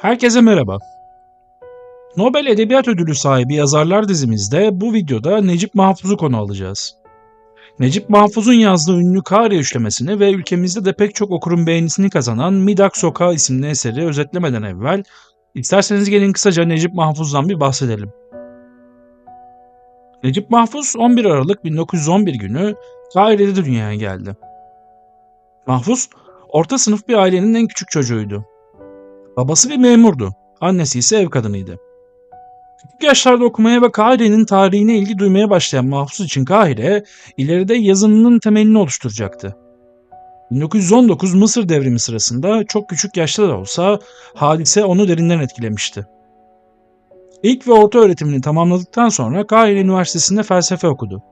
Herkese merhaba. Nobel Edebiyat Ödülü sahibi yazarlar dizimizde bu videoda Necip Mahfuz'u konu alacağız. Necip Mahfuz'un yazdığı ünlü Kare üçlemesini ve ülkemizde de pek çok okurun beğenisini kazanan Midak Sokağı isimli eseri özetlemeden evvel isterseniz gelin kısaca Necip Mahfuz'dan bir bahsedelim. Necip Mahfuz 11 Aralık 1911 günü Kahire'de dünyaya geldi. Mahfuz, orta sınıf bir ailenin en küçük çocuğuydu. Babası bir memurdu, annesi ise ev kadınıydı. Küçük yaşlarda okumaya ve Kahire'nin tarihine ilgi duymaya başlayan Mahfuz için Kahire, ileride yazınının temelini oluşturacaktı. 1919 Mısır devrimi sırasında çok küçük yaşta da olsa hadise onu derinden etkilemişti. İlk ve orta öğretimini tamamladıktan sonra Kahire Üniversitesi'nde felsefe okudu.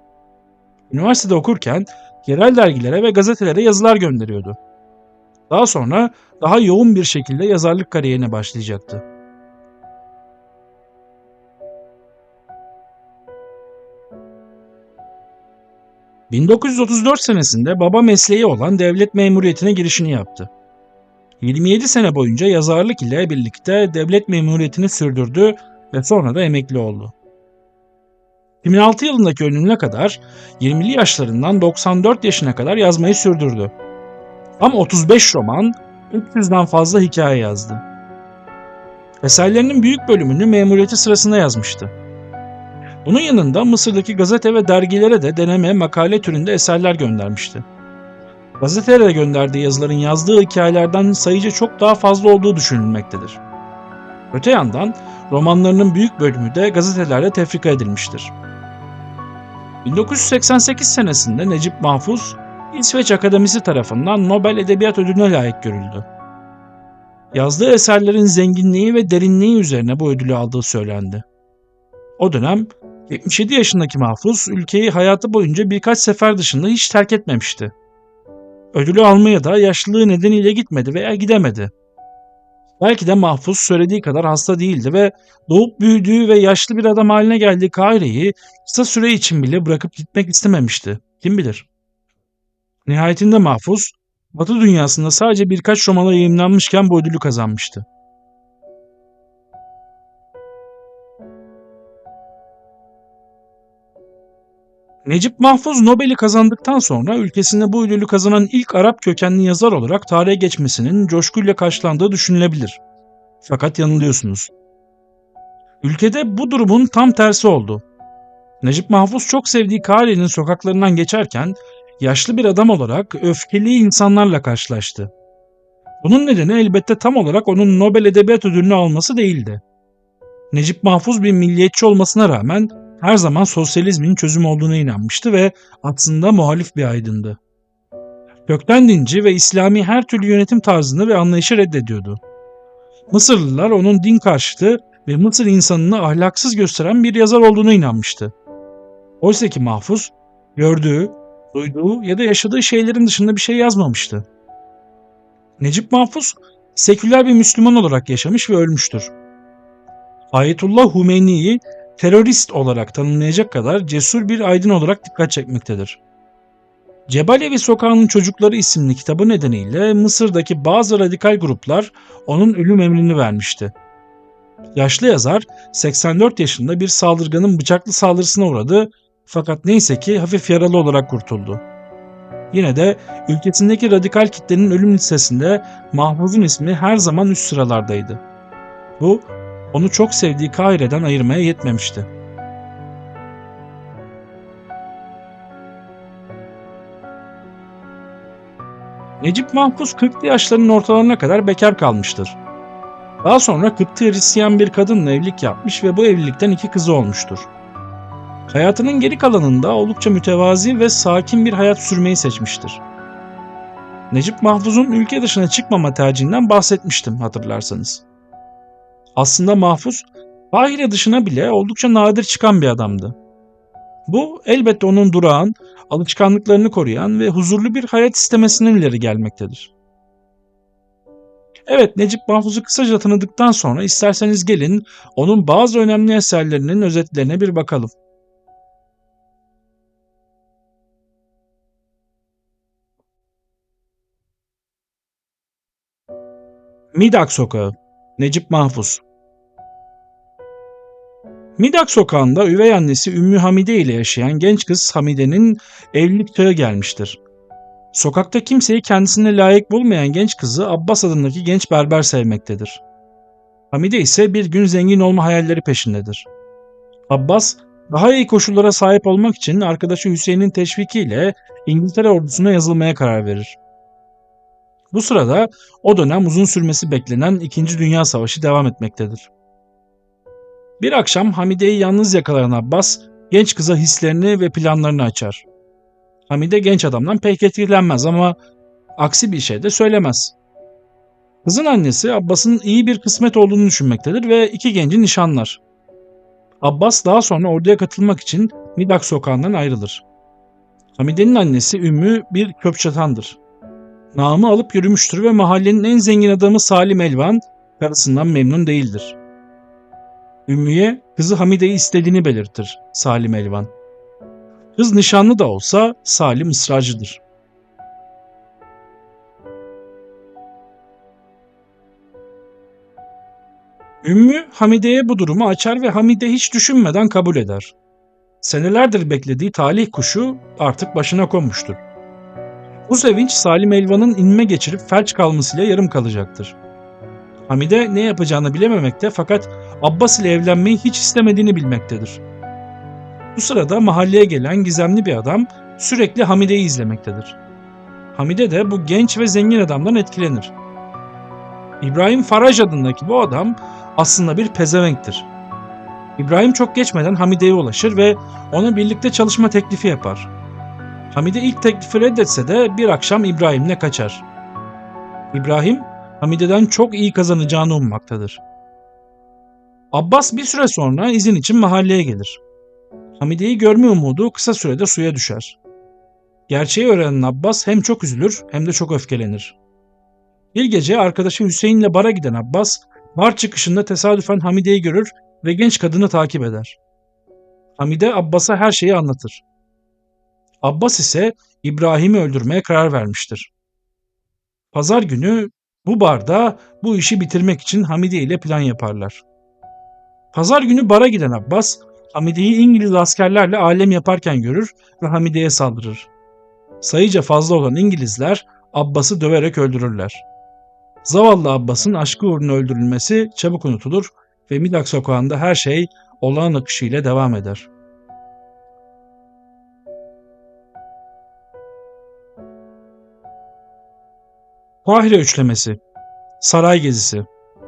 Üniversitede okurken yerel dergilere ve gazetelere yazılar gönderiyordu. Daha sonra daha yoğun bir şekilde yazarlık kariyerine başlayacaktı. ...1934 senesinde baba mesleği olan devlet memuriyetine girişini yaptı. 27 sene boyunca yazarlık ile birlikte devlet memuriyetini sürdürdü ve sonra da emekli oldu. 2006 yılındaki ölümüne kadar 20'li yaşlarından 94 yaşına kadar yazmayı sürdürdü. Tam 35 roman, 300'den fazla hikaye yazdı. Eserlerinin büyük bölümünü memuriyeti sırasında yazmıştı. Bunun yanında Mısır'daki gazete ve dergilere de deneme makale türünde eserler göndermişti. Gazetelere gönderdiği yazıların yazdığı hikayelerden sayıca çok daha fazla olduğu düşünülmektedir. Öte yandan romanlarının büyük bölümü de gazetelerde tefrika edilmiştir. 1988 senesinde Necip Mahfuz İsveç Akademisi tarafından Nobel Edebiyat Ödülü'ne layık görüldü. Yazdığı eserlerin zenginliği ve derinliği üzerine bu ödülü aldığı söylendi. O dönem 77 yaşındaki Mahfuz ülkeyi hayatı boyunca birkaç sefer dışında hiç terk etmemişti. Ödülü almaya da yaşlılığı nedeniyle gitmedi veya gidemedi. Belki de Mahfuz söylediği kadar hasta değildi ve doğup büyüdüğü ve yaşlı bir adam haline geldiği Kahire'yi kısa süre için bile bırakıp gitmek istememişti. Kim bilir? Nihayetinde Mahfuz, Batı dünyasında sadece birkaç romana yayınlanmışken bu ödülü kazanmıştı. Necip Mahfuz Nobel'i kazandıktan sonra ülkesinde bu ödülü kazanan ilk Arap kökenli yazar olarak tarihe geçmesinin coşkuyla karşılandığı düşünülebilir. Fakat yanılıyorsunuz. Ülkede bu durumun tam tersi oldu. Necip Mahfuz çok sevdiği Kahire'nin sokaklarından geçerken yaşlı bir adam olarak öfkeli insanlarla karşılaştı. Bunun nedeni elbette tam olarak onun Nobel Edebiyat Ödülünü alması değildi. Necip Mahfuz bir milliyetçi olmasına rağmen her zaman sosyalizmin çözüm olduğuna inanmıştı ve aslında muhalif bir aydındı. Kökten dinci ve İslami her türlü yönetim tarzını ve anlayışı reddediyordu. Mısırlılar onun din karşıtı ve Mısır insanını ahlaksız gösteren bir yazar olduğuna inanmıştı. Oysa ki Mahfuz, gördüğü, duyduğu ya da yaşadığı şeylerin dışında bir şey yazmamıştı. Necip Mahfuz, seküler bir Müslüman olarak yaşamış ve ölmüştür. Ayetullah Humeyni'yi terörist olarak tanımlayacak kadar cesur bir aydın olarak dikkat çekmektedir. Cebalevi Sokağı'nın Çocukları isimli kitabı nedeniyle Mısır'daki bazı radikal gruplar onun ölüm emrini vermişti. Yaşlı yazar 84 yaşında bir saldırganın bıçaklı saldırısına uğradı fakat neyse ki hafif yaralı olarak kurtuldu. Yine de ülkesindeki radikal kitlenin ölüm listesinde Mahfuz'un ismi her zaman üst sıralardaydı. Bu onu çok sevdiği Kahire'den ayırmaya yetmemişti. Necip Mahfuz 40'lı yaşlarının ortalarına kadar bekar kalmıştır. Daha sonra Kıptı Hristiyan bir kadınla evlilik yapmış ve bu evlilikten iki kızı olmuştur. Hayatının geri kalanında oldukça mütevazi ve sakin bir hayat sürmeyi seçmiştir. Necip Mahfuz'un ülke dışına çıkmama tercihinden bahsetmiştim hatırlarsanız. Aslında Mahfuz, Kahire dışına bile oldukça nadir çıkan bir adamdı. Bu elbette onun durağan, alışkanlıklarını koruyan ve huzurlu bir hayat istemesinden ileri gelmektedir. Evet Necip Mahfuz'u kısaca tanıdıktan sonra isterseniz gelin onun bazı önemli eserlerinin özetlerine bir bakalım. Midak Sokağı Necip Mahfuz Midak sokağında üvey annesi Ümmü Hamide ile yaşayan genç kız Hamide'nin evlilik çağı gelmiştir. Sokakta kimseyi kendisine layık bulmayan genç kızı Abbas adındaki genç berber sevmektedir. Hamide ise bir gün zengin olma hayalleri peşindedir. Abbas, daha iyi koşullara sahip olmak için arkadaşı Hüseyin'in teşvikiyle İngiltere ordusuna yazılmaya karar verir. Bu sırada o dönem uzun sürmesi beklenen 2. Dünya Savaşı devam etmektedir. Bir akşam Hamide'yi yalnız yakalayan Abbas, genç kıza hislerini ve planlarını açar. Hamide genç adamdan pek etkilenmez ama aksi bir şey de söylemez. Kızın annesi Abbas'ın iyi bir kısmet olduğunu düşünmektedir ve iki genci nişanlar. Abbas daha sonra orduya katılmak için Midak sokağından ayrılır. Hamide'nin annesi Ümmü bir köpçatandır. Namı alıp yürümüştür ve mahallenin en zengin adamı Salim Elvan karısından memnun değildir. Ümmü'ye kızı Hamide'yi istediğini belirtir Salim Elvan. Kız nişanlı da olsa Salim ısrarcıdır. Ümmü Hamide'ye bu durumu açar ve Hamide hiç düşünmeden kabul eder. Senelerdir beklediği talih kuşu artık başına konmuştur. Bu sevinç Salim Elvan'ın inme geçirip felç kalmasıyla yarım kalacaktır. Hamide ne yapacağını bilememekte fakat Abbas ile evlenmeyi hiç istemediğini bilmektedir. Bu sırada mahalleye gelen gizemli bir adam sürekli Hamide'yi izlemektedir. Hamide de bu genç ve zengin adamdan etkilenir. İbrahim Faraj adındaki bu adam aslında bir pezevenktir. İbrahim çok geçmeden Hamide'ye ulaşır ve ona birlikte çalışma teklifi yapar. Hamide ilk teklifi reddetse de bir akşam İbrahim'le kaçar. İbrahim, Hamide'den çok iyi kazanacağını ummaktadır. Abbas bir süre sonra izin için mahalleye gelir. Hamide'yi görme umudu kısa sürede suya düşer. Gerçeği öğrenen Abbas hem çok üzülür hem de çok öfkelenir. Bir gece arkadaşı Hüseyin ile bara giden Abbas, bar çıkışında tesadüfen Hamide'yi görür ve genç kadını takip eder. Hamide Abbas'a her şeyi anlatır. Abbas ise İbrahim'i öldürmeye karar vermiştir. Pazar günü bu barda bu işi bitirmek için Hamide ile plan yaparlar. Pazar günü bara giden Abbas, Hamide'yi İngiliz askerlerle alem yaparken görür ve Hamide'ye saldırır. Sayıca fazla olan İngilizler Abbas'ı döverek öldürürler. Zavallı Abbas'ın aşkı uğruna öldürülmesi çabuk unutulur ve Midak sokağında her şey olağan akışıyla devam eder. Kahire Üçlemesi Saray Gezisi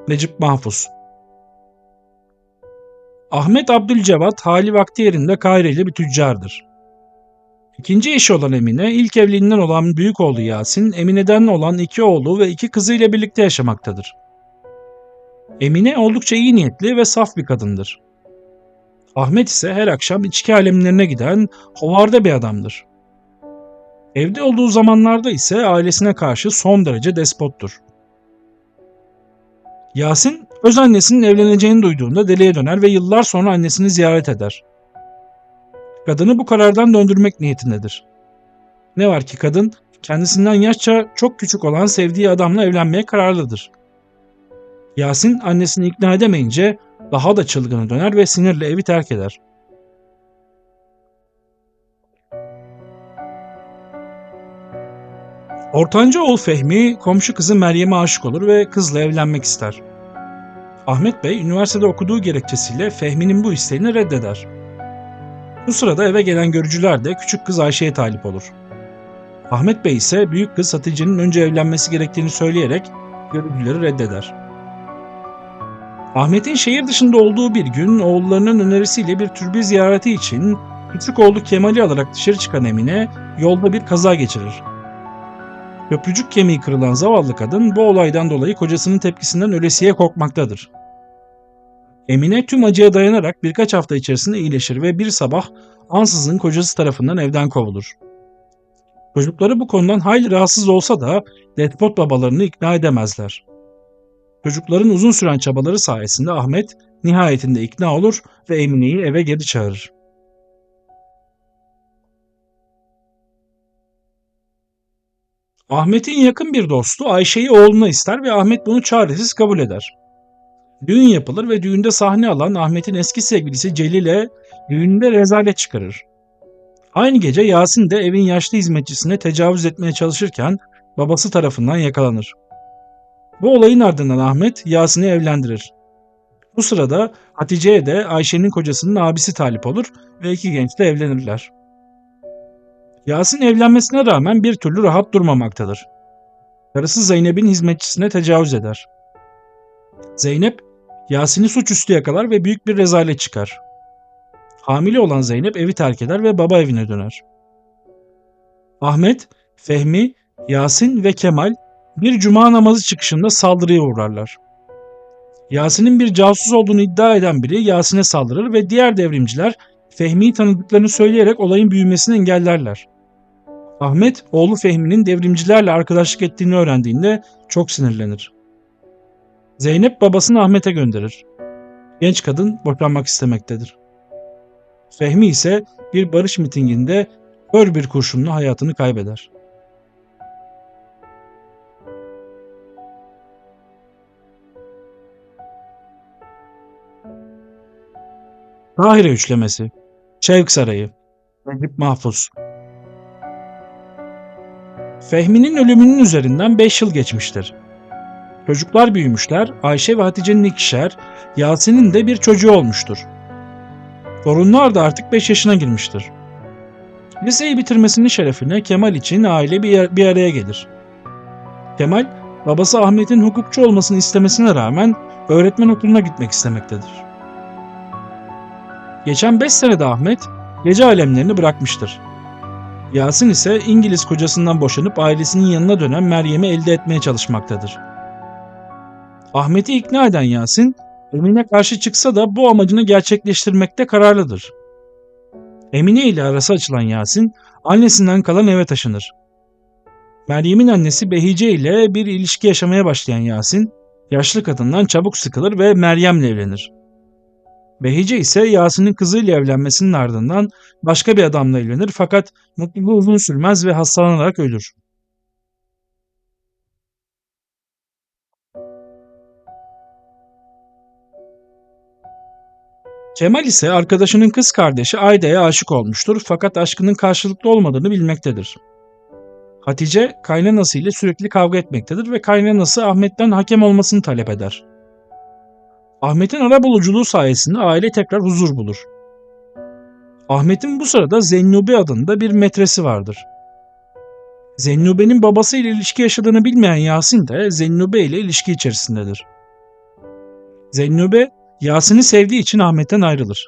Necip Mahfuz Ahmet Abdülcevat hali vakti yerinde Kahire'li bir tüccardır. İkinci eşi olan Emine, ilk evliliğinden olan büyük oğlu Yasin, Emine'den olan iki oğlu ve iki kızıyla birlikte yaşamaktadır. Emine oldukça iyi niyetli ve saf bir kadındır. Ahmet ise her akşam içki alemlerine giden hovarda bir adamdır. Evde olduğu zamanlarda ise ailesine karşı son derece despottur. Yasin, öz annesinin evleneceğini duyduğunda deliye döner ve yıllar sonra annesini ziyaret eder. Kadını bu karardan döndürmek niyetindedir. Ne var ki kadın kendisinden yaşça çok küçük olan sevdiği adamla evlenmeye kararlıdır. Yasin annesini ikna edemeyince daha da çılgına döner ve sinirle evi terk eder. Ortanca oğul Fehmi komşu kızı Meryem'e aşık olur ve kızla evlenmek ister. Ahmet Bey üniversitede okuduğu gerekçesiyle Fehmi'nin bu isteğini reddeder. Bu sırada eve gelen görücüler de küçük kız Ayşe'ye talip olur. Ahmet Bey ise büyük kız Hatice'nin önce evlenmesi gerektiğini söyleyerek görücüleri reddeder. Ahmet'in şehir dışında olduğu bir gün oğullarının önerisiyle bir türbe ziyareti için küçük oğlu Kemal'i alarak dışarı çıkan Emine yolda bir kaza geçirir. Köprücük kemiği kırılan zavallı kadın bu olaydan dolayı kocasının tepkisinden ölesiye korkmaktadır. Emine tüm acıya dayanarak birkaç hafta içerisinde iyileşir ve bir sabah ansızın kocası tarafından evden kovulur. Çocukları bu konudan hayli rahatsız olsa da despot babalarını ikna edemezler. Çocukların uzun süren çabaları sayesinde Ahmet nihayetinde ikna olur ve Emine'yi eve geri çağırır. Ahmet'in yakın bir dostu Ayşe'yi oğluna ister ve Ahmet bunu çaresiz kabul eder. Düğün yapılır ve düğünde sahne alan Ahmet'in eski sevgilisi Celil'e düğünde rezalet çıkarır. Aynı gece Yasin de evin yaşlı hizmetçisine tecavüz etmeye çalışırken babası tarafından yakalanır. Bu olayın ardından Ahmet Yasin'i evlendirir. Bu sırada Hatice'ye de Ayşe'nin kocasının abisi talip olur ve iki genç de evlenirler. Yasin evlenmesine rağmen bir türlü rahat durmamaktadır. Karısı Zeynep'in hizmetçisine tecavüz eder. Zeynep, Yasin'i suçüstü yakalar ve büyük bir rezalet çıkar. Hamile olan Zeynep evi terk eder ve baba evine döner. Ahmet, Fehmi, Yasin ve Kemal bir cuma namazı çıkışında saldırıya uğrarlar. Yasin'in bir casus olduğunu iddia eden biri Yasin'e saldırır ve diğer devrimciler Fehmi'yi tanıdıklarını söyleyerek olayın büyümesini engellerler. Ahmet, oğlu Fehmi'nin devrimcilerle arkadaşlık ettiğini öğrendiğinde çok sinirlenir. Zeynep babasını Ahmet'e gönderir. Genç kadın boşanmak istemektedir. Fehmi ise bir barış mitinginde kör bir kurşunla hayatını kaybeder. Tahire Üçlemesi Şevk Sarayı Necip Mahfuz Fehmi'nin ölümünün üzerinden 5 yıl geçmiştir. Çocuklar büyümüşler, Ayşe ve Hatice'nin ikişer, Yasin'in de bir çocuğu olmuştur. Torunlar da artık 5 yaşına girmiştir. Liseyi bitirmesinin şerefine Kemal için aile bir, bir araya gelir. Kemal, babası Ahmet'in hukukçu olmasını istemesine rağmen öğretmen okuluna gitmek istemektedir. Geçen 5 senede Ahmet gece alemlerini bırakmıştır. Yasin ise İngiliz kocasından boşanıp ailesinin yanına dönen Meryem'i elde etmeye çalışmaktadır. Ahmet'i ikna eden Yasin, Emine karşı çıksa da bu amacını gerçekleştirmekte kararlıdır. Emine ile arası açılan Yasin, annesinden kalan eve taşınır. Meryem'in annesi Behice ile bir ilişki yaşamaya başlayan Yasin, yaşlı kadından çabuk sıkılır ve Meryem'le evlenir. Behice ise Yasin'in kızıyla evlenmesinin ardından başka bir adamla evlenir fakat mutluluğu uzun sürmez ve hastalanarak ölür. Kemal ise arkadaşının kız kardeşi Ayda'ya aşık olmuştur fakat aşkının karşılıklı olmadığını bilmektedir. Hatice kaynanası ile sürekli kavga etmektedir ve kaynanası Ahmet'ten hakem olmasını talep eder. Ahmet'in arabuluculuğu sayesinde aile tekrar huzur bulur. Ahmet'in bu sırada Zennube adında bir metresi vardır. Zennube'nin babasıyla ilişki yaşadığını bilmeyen Yasin de Zennube ile ilişki içerisindedir. Zennube Yasin'i sevdiği için Ahmet'ten ayrılır.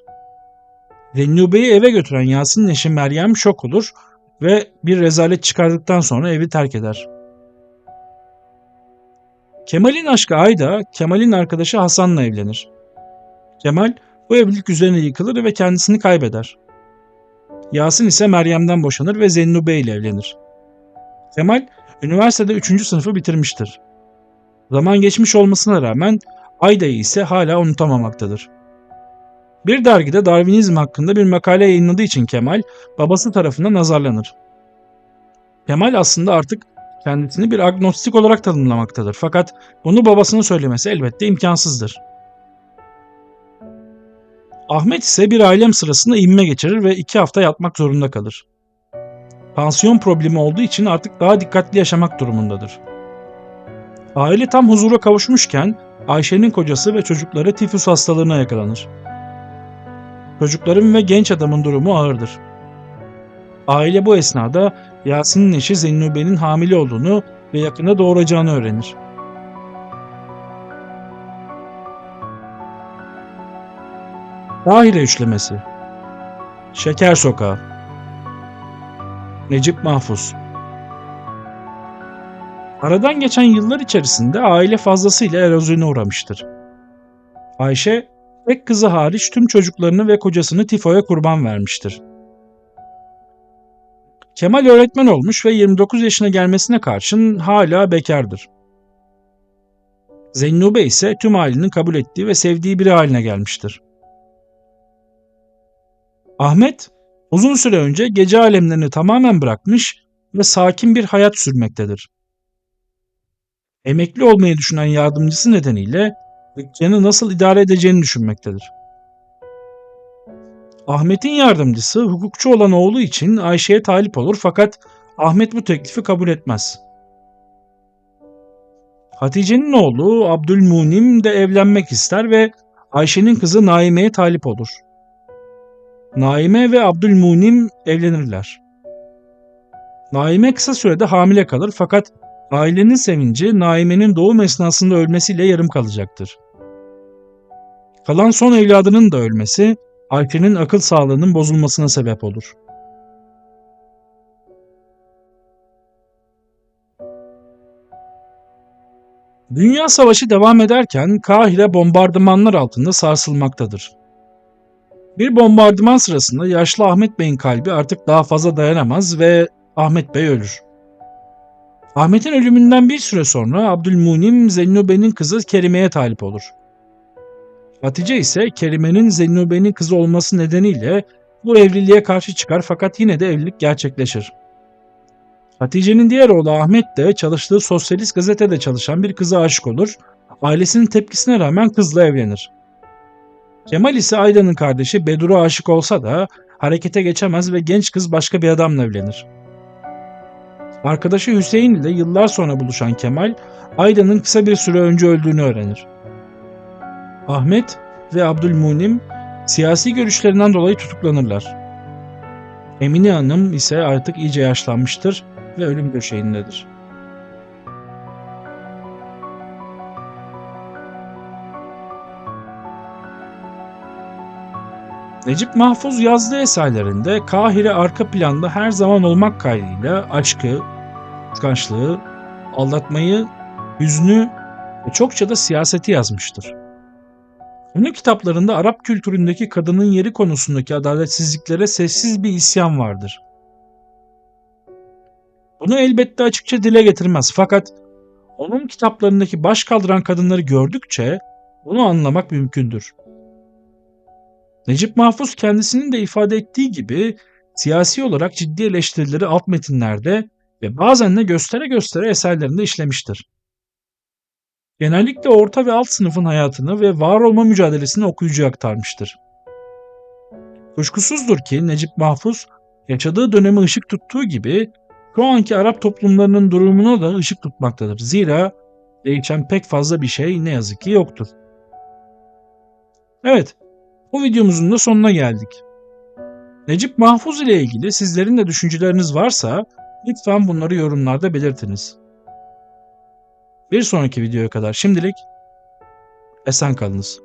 Zennube'yi eve götüren Yasin'in eşi Meryem şok olur ve bir rezalet çıkardıktan sonra evi terk eder. Kemal'in aşkı Ayda, Kemal'in arkadaşı Hasan'la evlenir. Kemal bu evlilik üzerine yıkılır ve kendisini kaybeder. Yasin ise Meryem'den boşanır ve Zennube ile evlenir. Kemal üniversitede 3. sınıfı bitirmiştir. Zaman geçmiş olmasına rağmen Ayda'yı ise hala unutamamaktadır. Bir dergide Darwinizm hakkında bir makale yayınladığı için Kemal babası tarafından azarlanır. Kemal aslında artık kendisini bir agnostik olarak tanımlamaktadır. Fakat bunu babasına söylemesi elbette imkansızdır. Ahmet ise bir ailem sırasında inme geçirir ve iki hafta yatmak zorunda kalır. Pansiyon problemi olduğu için artık daha dikkatli yaşamak durumundadır. Aile tam huzura kavuşmuşken Ayşe'nin kocası ve çocukları tifüs hastalığına yakalanır. Çocukların ve genç adamın durumu ağırdır. Aile bu esnada Yasin'in eşi Zennube'nin hamile olduğunu ve yakında doğuracağını öğrenir. Tahire Üçlemesi Şeker Sokağı Necip Mahfuz Aradan geçen yıllar içerisinde aile fazlasıyla erozyona uğramıştır. Ayşe, tek kızı hariç tüm çocuklarını ve kocasını tifoya kurban vermiştir. Kemal öğretmen olmuş ve 29 yaşına gelmesine karşın hala bekardır. Zennube ise tüm ailenin kabul ettiği ve sevdiği biri haline gelmiştir. Ahmet, uzun süre önce gece alemlerini tamamen bırakmış ve sakin bir hayat sürmektedir. Emekli olmayı düşünen yardımcısı nedeniyle dükkanı nasıl idare edeceğini düşünmektedir. Ahmet'in yardımcısı hukukçu olan oğlu için Ayşe'ye talip olur fakat Ahmet bu teklifi kabul etmez. Hatice'nin oğlu Abdülmunim de evlenmek ister ve Ayşe'nin kızı Naime'ye talip olur. Naime ve Abdülmunim evlenirler. Naime kısa sürede hamile kalır fakat ailenin sevinci Naime'nin doğum esnasında ölmesiyle yarım kalacaktır. Kalan son evladının da ölmesi Ayşe'nin akıl sağlığının bozulmasına sebep olur. Dünya Savaşı devam ederken Kahire bombardımanlar altında sarsılmaktadır. Bir bombardıman sırasında yaşlı Ahmet Bey'in kalbi artık daha fazla dayanamaz ve Ahmet Bey ölür. Ahmet'in ölümünden bir süre sonra Abdülmunim Zennube'nin kızı Kerime'ye talip olur. Hatice ise Kerime'nin Zennube'nin kızı olması nedeniyle bu evliliğe karşı çıkar fakat yine de evlilik gerçekleşir. Hatice'nin diğer oğlu Ahmet de çalıştığı sosyalist gazetede çalışan bir kıza aşık olur. Ailesinin tepkisine rağmen kızla evlenir. Kemal ise Ayda'nın kardeşi Bedur'a aşık olsa da harekete geçemez ve genç kız başka bir adamla evlenir. Arkadaşı Hüseyin ile yıllar sonra buluşan Kemal, Ayda'nın kısa bir süre önce öldüğünü öğrenir. Ahmet ve Abdülmunim siyasi görüşlerinden dolayı tutuklanırlar. Emine Hanım ise artık iyice yaşlanmıştır ve ölüm döşeğindedir. Necip Mahfuz yazdığı eserlerinde Kahire arka planda her zaman olmak kaydıyla aşkı, kıskançlığı, aldatmayı, hüznü ve çokça da siyaseti yazmıştır. Onun kitaplarında Arap kültüründeki kadının yeri konusundaki adaletsizliklere sessiz bir isyan vardır. Bunu elbette açıkça dile getirmez fakat onun kitaplarındaki baş kaldıran kadınları gördükçe bunu anlamak mümkündür. Necip Mahfuz kendisinin de ifade ettiği gibi siyasi olarak ciddi eleştirileri alt metinlerde ve bazen de göstere göstere eserlerinde işlemiştir. Genellikle orta ve alt sınıfın hayatını ve var olma mücadelesini okuyucuya aktarmıştır. Kuşkusuzdur ki Necip Mahfuz yaşadığı dönemi ışık tuttuğu gibi şu anki Arap toplumlarının durumuna da ışık tutmaktadır. Zira değişen pek fazla bir şey ne yazık ki yoktur. Evet, bu videomuzun da sonuna geldik. Necip Mahfuz ile ilgili sizlerin de düşünceleriniz varsa lütfen bunları yorumlarda belirtiniz. Bir sonraki videoya kadar şimdilik esen kalınız.